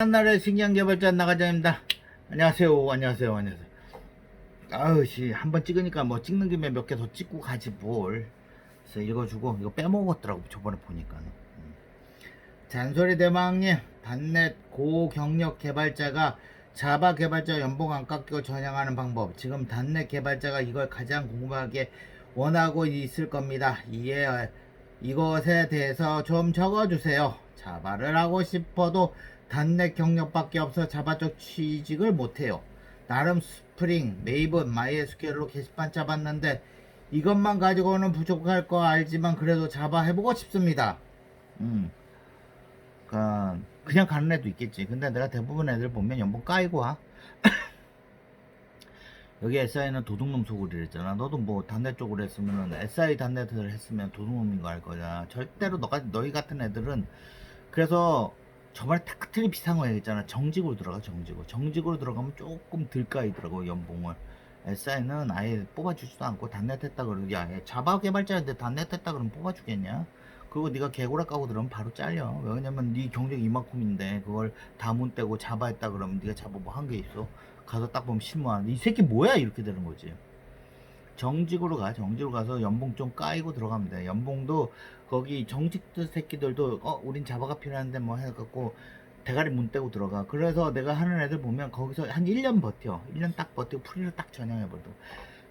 한날의 신기한 개발자 나가자입니다. 안녕하세요. 안녕하세요. 안녕하세요. 아우 씨, 한번 찍으니까 뭐 찍는 김에 몇 개 더 찍고 가지 뭘. 그래서 읽어주고 이거 빼먹었더라고 저번에 보니까. 음. 잔소리 대망님, 단넷 고경력 개발자가 자바 개발자 연봉 안 깎이고 전향하는 방법. 지금 단넷 개발자가 이걸 가장 궁금하게 원하고 있을 겁니다. 이에 이것에 대해서 좀 적어주세요. 자바를 하고 싶어도 단넷 경력밖에 없어 쪽 취직을 못해요. 나름 스프링, 메이븐, 마이에스큐엘로 게시판 짜봤는데 이것만 가지고는 부족할 거 알지만 그래도 자바 해보고 싶습니다. 음. 그러니까 그냥 가는 애도 있겠지. 근데 내가 대부분 애들 보면 연봉 까이고 와. 여기 SI는 도둑놈 소굴이 했잖아. 너도 뭐 단넷 쪽으로 했으면은 SI 단넷을 했으면 도둑놈인 거 알 거야. 절대로 너가 너희 같은 애들은 그래서 저번에 탁트리 비슷한 거 얘기했잖아. 정직으로 들어가 정직으로. 정직으로 들어가면 조금 덜 까이더라고 연봉을. SI는 아예 뽑아주지도 않고 단넷 했다 그러고 야 자바 개발자인데 단넷 했다 그러면 뽑아주겠냐? 그리고 네가 개구라 까고 들어오면 바로 잘려. 왜냐면 네 경력 이만큼인데 그걸 다문 떼고 자바 했다 그러면 네가 자바 뭐 한 게 있어. 가서 딱 보면 실무하는 이 새끼 뭐야 이렇게 되는 거지. 정직으로 가 정직으로 가서 연봉 좀 까이고 들어가면 돼. 연봉도 거기 정직들 새끼들도 어 우린 자바가 필요한데 뭐 해갖고 대가리 문 떼고 들어가. 그래서 내가 하는 애들 보면 거기서 한 1년 버텨. 1년 딱 버티고 프리를 딱 전향해버려.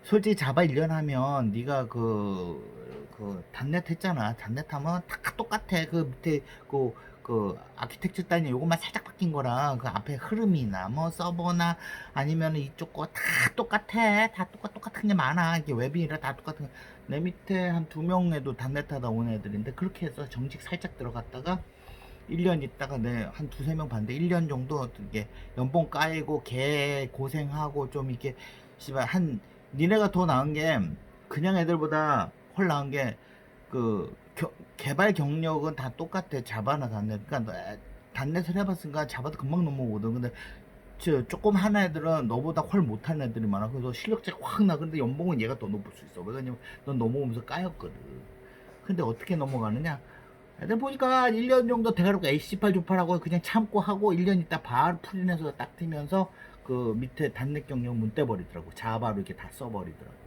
솔직히 자바 1년 하면 네가 그, 그 단넷 했잖아. 단넷 하면 다 똑같아. 그 밑에 그, 그 아키텍처 따니 요것만 살짝 바뀐 거랑 그 앞에 흐름이나 뭐 서버나 아니면 이쪽 거 다 똑같아. 다 똑같 똑같은 게 많아. 이게 웹이라 다 똑같은 거. 내 밑에 한 두 명에도 단넷 하다 온 애들인데 그렇게 해서 정직 살짝 들어갔다가 1년 있다가 내한 두세 명 봤는데 1년 정도 이게 연봉 까이고 개 고생하고 좀 이렇게 씨발 한 니네가 더 나은 게 그냥 애들보다 훨 나은 게그 개발 경력은 다 똑같아. 자바나 단넷 그러니까 단넷을 해봤으니까 자바도 금방 넘어오거든. 근데 저 조금 한 애들은 너보다 훨 못한 애들이 많아. 그래서 실력자가 확 나. 근데 연봉은 얘가 더 높을 수 있어. 왜냐면 넌 넘어오면서 까였거든. 근데 어떻게 넘어가느냐? 애들 보니까 1년 정도 대가리고 HC8 조파라고 그냥 참고 하고 1년 있다 바로 풀인해서 딱 뛰면서 그 밑에 단넷 경력 문 떼버리더라고. 자바로 이렇게 다 써버리더라고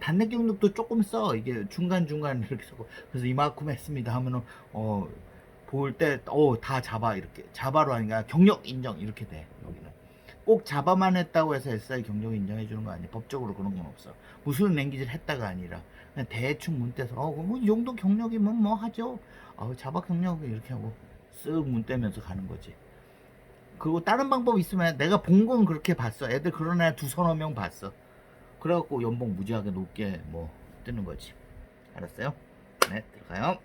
단넷 경력도 조금 써. 이게 중간 중간 이렇게 쓰고. 그래서 이만큼 했습니다. 하면은 어 볼 때 어다 자바 이렇게. 자바로 하니까 경력 인정. 이렇게 돼 여기는. 꼭 자바만 했다고 해서 SI 경력 인정해 주는 거 아니야 법적으로 그런 건 없어 무슨 랭귀지를 했다가 아니라 그냥 대충 문 떼서 어뭐이 정도 경력이면 뭐 하죠. 어 자바 경력 이렇게 하고 쓱문 떼면서 가는 거지. 그리고 다른 방법 있으면 내가 본 건 그렇게 봤어. 애들 그런 애 두 서너 명 봤어 그래갖고 연봉 무지하게 높게 뭐 뜨는 거지 알았어요? 네 들어가요